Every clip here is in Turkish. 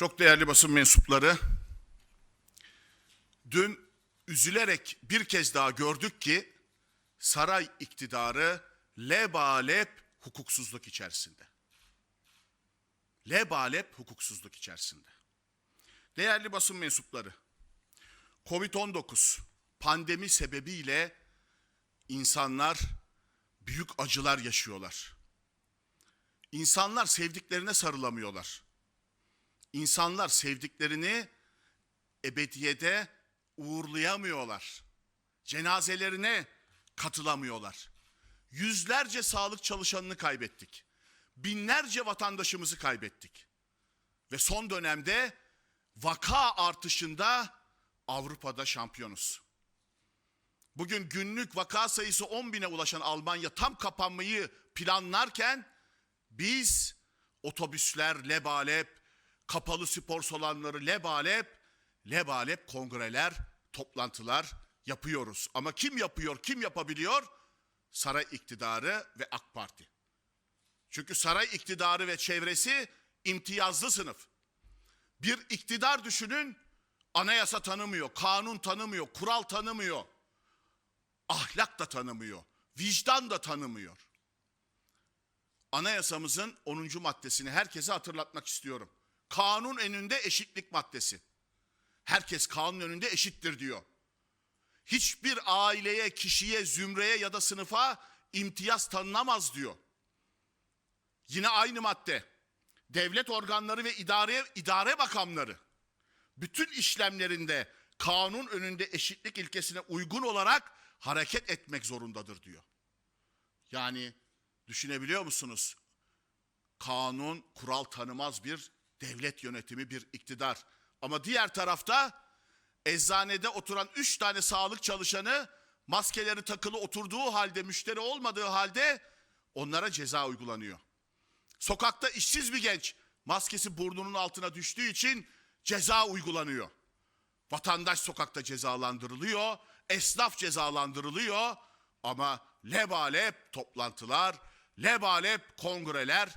Çok değerli basın mensupları, dün üzülerek bir kez daha gördük ki saray iktidarı lebalep hukuksuzluk içerisinde. Lebalep hukuksuzluk içerisinde. Değerli basın mensupları, Covid-19 pandemi sebebiyle insanlar büyük acılar yaşıyorlar. İnsanlar sevdiklerine sarılamıyorlar. İnsanlar sevdiklerini ebediyede uğurlayamıyorlar. Cenazelerine katılamıyorlar. Yüzlerce sağlık çalışanını kaybettik. Binlerce vatandaşımızı kaybettik. Ve son dönemde vaka artışında Avrupa'da şampiyonuz. Bugün günlük vaka sayısı 10 bine ulaşan Almanya tam kapanmayı planlarken biz otobüsler lebalep, kapalı spor salonları lebalep, lebalep kongreler, toplantılar yapıyoruz. Ama kim yapıyor, kim yapabiliyor? Saray iktidarı ve AK Parti. Çünkü saray iktidarı ve çevresi imtiyazlı sınıf. Bir iktidar düşünün, anayasa tanımıyor, kanun tanımıyor, kural tanımıyor. Ahlak da tanımıyor, vicdan da tanımıyor. Anayasamızın 10. maddesini herkese hatırlatmak istiyorum. Kanun önünde eşitlik maddesi. Herkes kanun önünde eşittir diyor. Hiçbir aileye, kişiye, zümreye ya da sınıfa imtiyaz tanınamaz diyor. Yine aynı madde. Devlet organları ve idare idare makamları bütün işlemlerinde kanun önünde eşitlik ilkesine uygun olarak hareket etmek zorundadır diyor. Yani düşünebiliyor musunuz? Kanun, kural tanımaz bir devlet yönetimi, bir iktidar. Ama diğer tarafta eczanede oturan üç tane sağlık çalışanı maskeleri takılı oturduğu halde, müşteri olmadığı halde onlara ceza uygulanıyor. Sokakta işsiz bir genç maskesi burnunun altına düştüğü için ceza uygulanıyor. Vatandaş sokakta cezalandırılıyor, esnaf cezalandırılıyor ama lebalep toplantılar, lebalep kongreler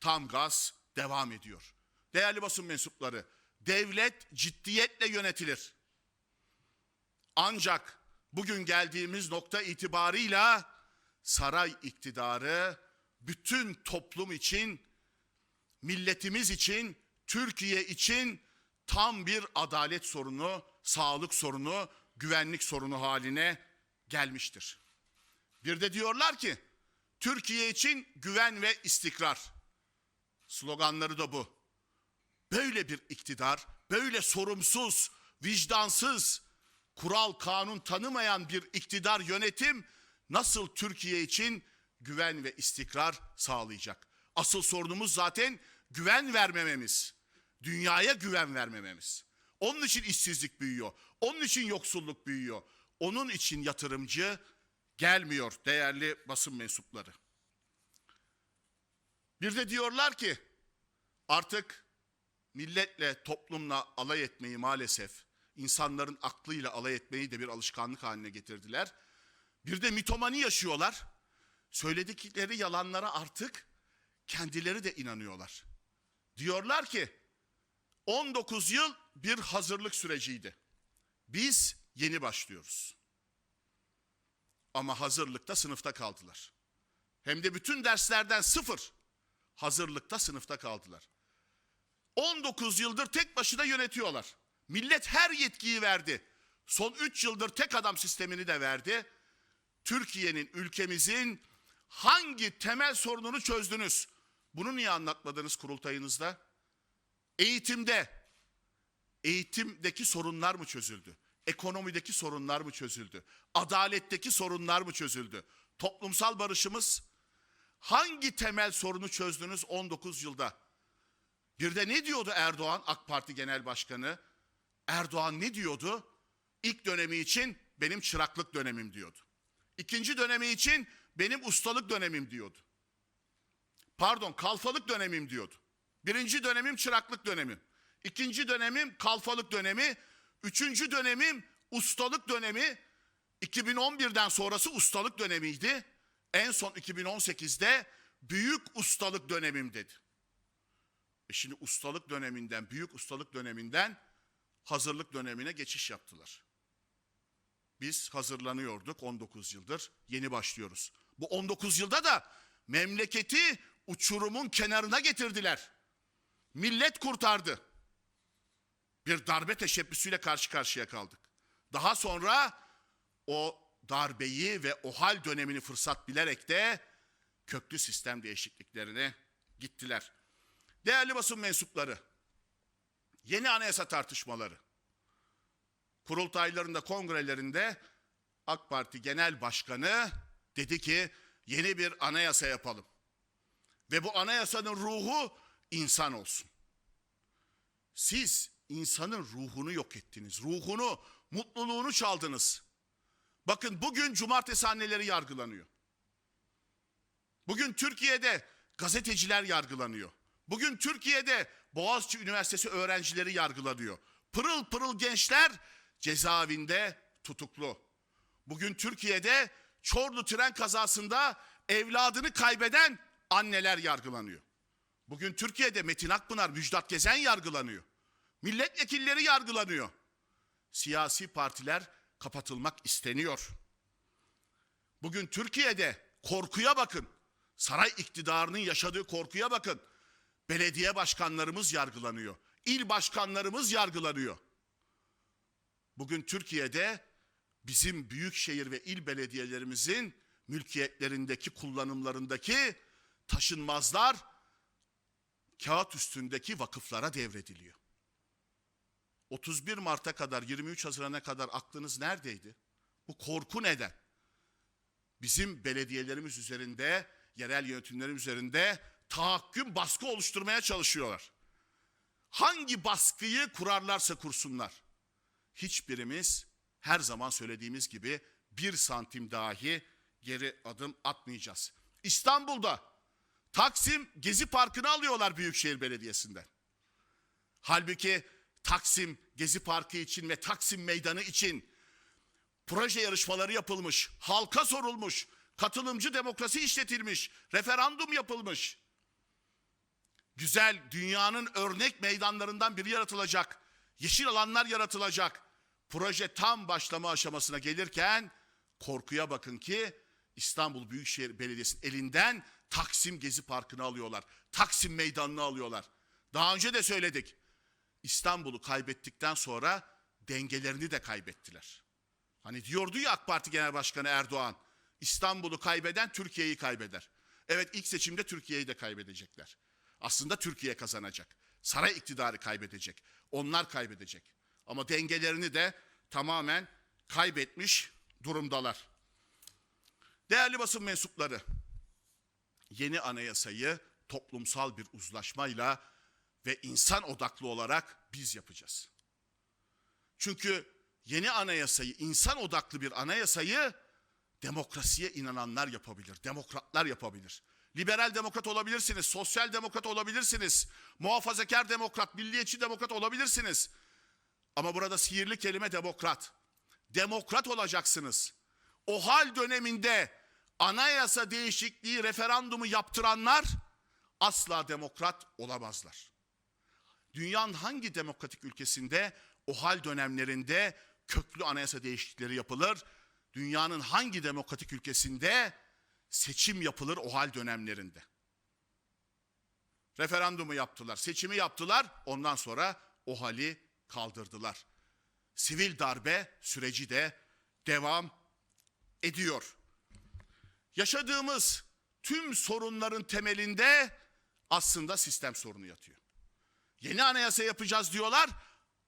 tam gaz devam ediyor. Değerli basın mensupları, devlet ciddiyetle yönetilir. Ancak bugün geldiğimiz nokta itibarıyla saray iktidarı bütün toplum için, milletimiz için, Türkiye için tam bir adalet sorunu, sağlık sorunu, güvenlik sorunu haline gelmiştir. Bir de diyorlar ki Türkiye için güven ve istikrar. Sloganları da bu. Böyle bir iktidar, böyle sorumsuz, vicdansız, kural kanun tanımayan bir iktidar yönetim nasıl Türkiye için güven ve istikrar sağlayacak? Asıl sorunumuz zaten güven vermememiz. Dünyaya güven vermememiz. Onun için işsizlik büyüyor. Onun için yoksulluk büyüyor. Onun için yatırımcı gelmiyor değerli basın mensupları. Bir de diyorlar ki artık milletle, toplumla alay etmeyi maalesef insanların aklıyla alay etmeyi de bir alışkanlık haline getirdiler. Bir de mitomani yaşıyorlar. Söyledikleri yalanlara artık kendileri de inanıyorlar. Diyorlar ki 19 yıl bir hazırlık süreciydi. Biz yeni başlıyoruz. Ama hazırlıkta sınıfta kaldılar. Hem de bütün derslerden sıfır. Hazırlıkta sınıfta kaldılar. 19 yıldır tek başına yönetiyorlar. Millet her yetkiyi verdi. Son 3 yıldır tek adam sistemini de verdi. Türkiye'nin, ülkemizin hangi temel sorununu çözdünüz? Bunu niye anlatmadınız kurultayınızda? Eğitimde, eğitimdeki sorunlar mı çözüldü? Ekonomideki sorunlar mı çözüldü? Adaletteki sorunlar mı çözüldü? Toplumsal barışımız hangi temel sorunu çözdünüz 19 yılda? Bir de ne diyordu Erdoğan AK Parti Genel Başkanı? Erdoğan ne diyordu? İlk dönemi için benim çıraklık dönemim diyordu. İkinci dönemi için benim ustalık dönemim diyordu. Pardon kalfalık dönemim diyordu. Birinci dönemim çıraklık dönemim. İkinci dönemim kalfalık dönemi. Üçüncü dönemim ustalık dönemi. 2011'den sonrası ustalık dönemiydi. En son 2018'de büyük ustalık dönemim dedi. E şimdi ustalık döneminden, büyük ustalık döneminden hazırlık dönemine geçiş yaptılar. Biz hazırlanıyorduk 19 yıldır, yeni başlıyoruz. Bu 19 yılda da memleketi uçurumun kenarına getirdiler. Millet kurtardı. Bir darbe teşebbüsüyle karşı karşıya kaldık. Daha sonra o darbeyi ve o hal dönemini fırsat bilerek de köklü sistem değişikliklerine gittiler. Değerli basın mensupları, yeni anayasa tartışmaları, kurultaylarında, kongrelerinde AK Parti Genel Başkanı dedi ki yeni bir anayasa yapalım. Ve bu anayasanın ruhu insan olsun. Siz insanın ruhunu yok ettiniz. Ruhunu, mutluluğunu çaldınız. Bakın bugün cumartesi anneleri yargılanıyor. Bugün Türkiye'de gazeteciler yargılanıyor. Bugün Türkiye'de Boğaziçi Üniversitesi öğrencileri yargılanıyor. Pırıl pırıl gençler cezaevinde tutuklu. Bugün Türkiye'de Çorlu tren kazasında evladını kaybeden anneler yargılanıyor. Bugün Türkiye'de Metin Akpınar, Müjdat Gezen yargılanıyor. Milletvekilleri yargılanıyor. Siyasi partiler kapatılmak isteniyor. Bugün Türkiye'de korkuya bakın. Saray iktidarının yaşadığı korkuya bakın. Belediye başkanlarımız yargılanıyor. İl başkanlarımız yargılanıyor. Bugün Türkiye'de bizim büyükşehir ve il belediyelerimizin mülkiyetlerindeki kullanımlarındaki taşınmazlar kağıt üstündeki vakıflara devrediliyor. 31 Mart'a kadar 23 Haziran'a kadar aklınız neredeydi? Bu korku neden? Bizim belediyelerimiz üzerinde, yerel yönetimlerimiz üzerinde tahakküm baskı oluşturmaya çalışıyorlar. Hangi baskıyı kurarlarsa kursunlar. Hiçbirimiz her zaman söylediğimiz gibi bir santim dahi geri adım atmayacağız. İstanbul'da Taksim Gezi Parkı'nı alıyorlar Büyükşehir Belediyesi'nden. Halbuki Taksim Gezi Parkı için ve Taksim Meydanı için proje yarışmaları yapılmış, halka sorulmuş, katılımcı demokrasi işletilmiş, referandum yapılmış. Güzel dünyanın örnek meydanlarından biri yaratılacak. Yeşil alanlar yaratılacak. Proje tam başlama aşamasına gelirken korkuya bakın ki İstanbul Büyükşehir Belediyesi'nin elinden Taksim Gezi Parkı'nı alıyorlar. Taksim Meydanı'nı alıyorlar. Daha önce de söyledik. İstanbul'u kaybettikten sonra dengelerini de kaybettiler. Hani diyordu ya AK Parti Genel Başkanı Erdoğan, İstanbul'u kaybeden Türkiye'yi kaybeder. Evet ilk seçimde Türkiye'yi de kaybedecekler. Aslında Türkiye kazanacak. Saray iktidarı kaybedecek. Onlar kaybedecek. Ama dengelerini de tamamen kaybetmiş durumdalar. Değerli basın mensupları, yeni anayasayı toplumsal bir uzlaşmayla ve insan odaklı olarak biz yapacağız. Çünkü yeni anayasayı, insan odaklı bir anayasayı demokrasiye inananlar yapabilir, demokratlar yapabilir. Liberal demokrat olabilirsiniz, sosyal demokrat olabilirsiniz, muhafazakar demokrat, milliyetçi demokrat olabilirsiniz. Ama burada sihirli kelime demokrat. Demokrat olacaksınız. O hal döneminde anayasa değişikliği referandumu yaptıranlar asla demokrat olamazlar. Dünyanın hangi demokratik ülkesinde o hal dönemlerinde köklü anayasa değişiklikleri yapılır? Dünyanın hangi demokratik ülkesinde seçim yapılır o hal dönemlerinde? Referandumu yaptılar, seçimi yaptılar, ondan sonra o hali kaldırdılar. Sivil darbe süreci de devam ediyor. Yaşadığımız tüm sorunların temelinde aslında sistem sorunu yatıyor. Yeni anayasa yapacağız diyorlar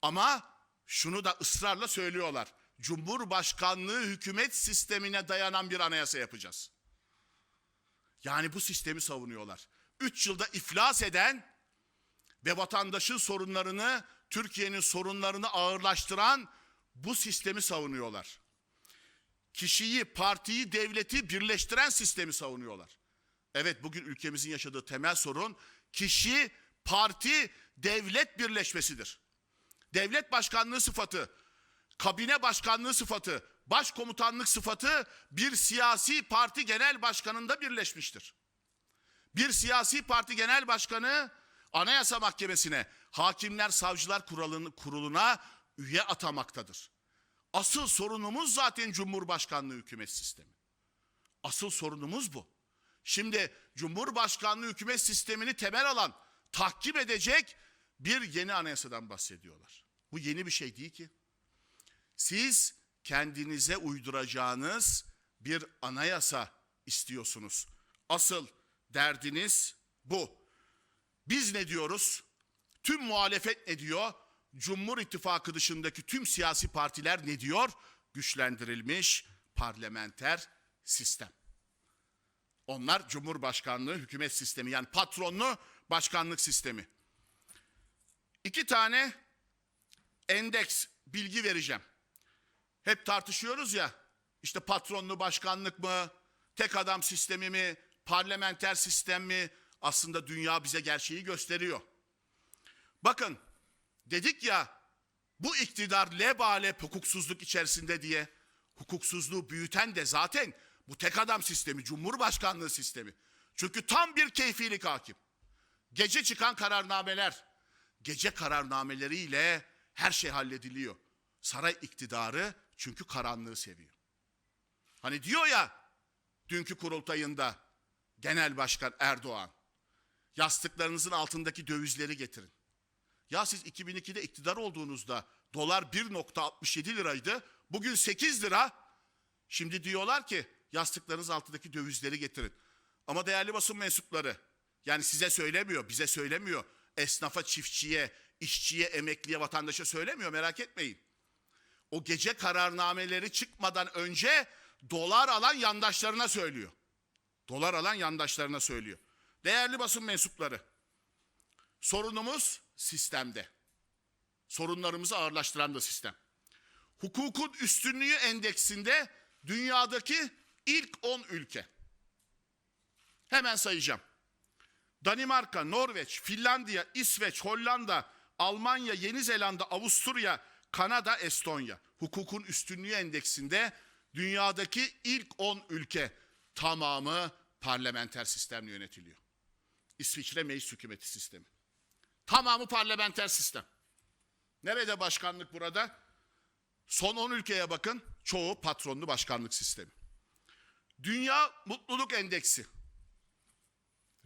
ama şunu da ısrarla söylüyorlar. Cumhurbaşkanlığı hükümet sistemine dayanan bir anayasa yapacağız. Yani bu sistemi savunuyorlar. Üç yılda iflas eden ve vatandaşın sorunlarını, Türkiye'nin sorunlarını ağırlaştıran bu sistemi savunuyorlar. Kişiyi, partiyi, devleti birleştiren sistemi savunuyorlar. Evet bugün ülkemizin yaşadığı temel sorun kişi, parti, devlet birleşmesidir. Devlet başkanlığı sıfatı, kabine başkanlığı sıfatı, başkomutanlık sıfatı bir siyasi parti genel başkanında birleşmiştir. Bir siyasi parti genel başkanı Anayasa Mahkemesi'ne, Hakimler Savcılar Kurulu'na, üye atamaktadır. Asıl sorunumuz zaten Cumhurbaşkanlığı hükümet sistemi. Asıl sorunumuz bu. Şimdi Cumhurbaşkanlığı hükümet sistemini temel alan, tahkim edecek bir yeni anayasadan bahsediyorlar. Bu yeni bir şey değil ki. Siz kendinize uyduracağınız bir anayasa istiyorsunuz. Asıl derdiniz bu. Biz ne diyoruz? Tüm muhalefet ne diyor? Cumhur İttifakı dışındaki tüm siyasi partiler ne diyor? Güçlendirilmiş parlamenter sistem. Onlar Cumhurbaşkanlığı hükümet sistemi yani patronlu başkanlık sistemi. İki tane endeks bilgi vereceğim. Hep tartışıyoruz ya işte patronlu başkanlık mı, tek adam sistemi mi, parlamenter sistem mi? Aslında dünya bize gerçeği gösteriyor. Bakın dedik ya bu iktidar lebalep hukuksuzluk içerisinde diye hukuksuzluğu büyüten de zaten bu tek adam sistemi, cumhurbaşkanlığı sistemi. Çünkü tam bir keyfilik hakim. Gece çıkan kararnameler, gece kararnameleriyle her şey hallediliyor. Saray iktidarı çünkü karanlığı seviyor. Hani diyor ya dünkü kurultayında Genel Başkan Erdoğan yastıklarınızın altındaki dövizleri getirin. Ya siz 2002'de iktidar olduğunuzda dolar 1.67 liraydı. Bugün 8 lira. Şimdi diyorlar ki yastıklarınız altındaki dövizleri getirin. Ama değerli basın mensupları yani size söylemiyor, bize söylemiyor. Esnafa, çiftçiye, işçiye, emekliye, vatandaşa söylemiyor merak etmeyin. O gece kararnameleri çıkmadan önce dolar alan yandaşlarına söylüyor. Dolar alan yandaşlarına söylüyor. Değerli basın mensupları, sorunumuz sistemde. Sorunlarımızı ağırlaştıran da sistem. Hukukun üstünlüğü endeksinde dünyadaki ilk 10 ülke. Hemen sayacağım. Danimarka, Norveç, Finlandiya, İsveç, Hollanda, Almanya, Yeni Zelanda, Avusturya, Kanada, Estonya. Hukukun üstünlüğü endeksinde dünyadaki ilk 10 ülke tamamı parlamenter sistemle yönetiliyor. İsviçre meclis hükümeti sistemi. Tamamı parlamenter sistem. Nerede başkanlık burada? Son 10 ülkeye bakın. Çoğu patronlu başkanlık sistemi. Dünya Mutluluk Endeksi.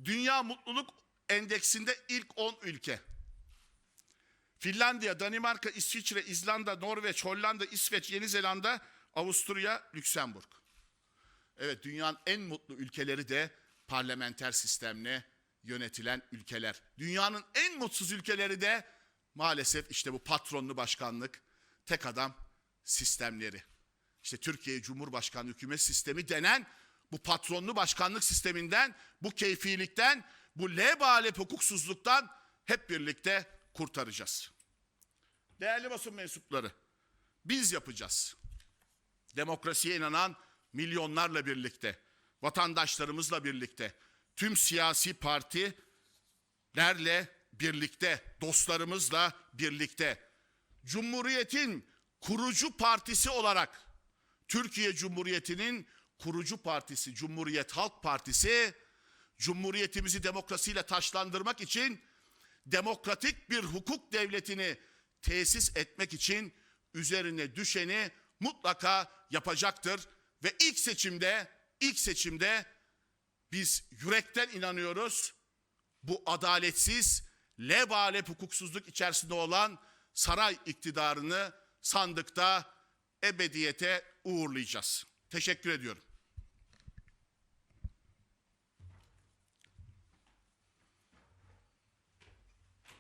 Dünya Mutluluk Endeksinde ilk 10 ülke. Finlandiya, Danimarka, İsviçre, İzlanda, Norveç, Hollanda, İsveç, Yeni Zelanda, Avusturya, Lüksemburg. Evet dünyanın en mutlu ülkeleri de parlamenter sistemle yönetilen ülkeler. Dünyanın en mutsuz ülkeleri de maalesef işte bu patronlu başkanlık, tek adam sistemleri. İşte Türkiye Cumhurbaşkanlığı hükümet sistemi denen bu patronlu başkanlık sisteminden, bu keyfilikten, bu lebalep hukuksuzluktan hep birlikte kurtaracağız. Değerli basın mensupları, biz yapacağız. Demokrasiye inanan milyonlarla birlikte, vatandaşlarımızla birlikte, tüm siyasi partilerle birlikte, dostlarımızla birlikte, Cumhuriyet'in kurucu partisi olarak, Türkiye Cumhuriyeti'nin kurucu partisi, Cumhuriyet Halk Partisi, Cumhuriyetimizi demokrasiyle taşlandırmak için, demokratik bir hukuk devletini tesis etmek için üzerine düşeni mutlaka yapacaktır. Ve ilk seçimde, ilk seçimde biz yürekten inanıyoruz. Bu adaletsiz, lebalep hukuksuzluk içerisinde olan saray iktidarını sandıkta ebediyete uğurlayacağız. Teşekkür ediyorum.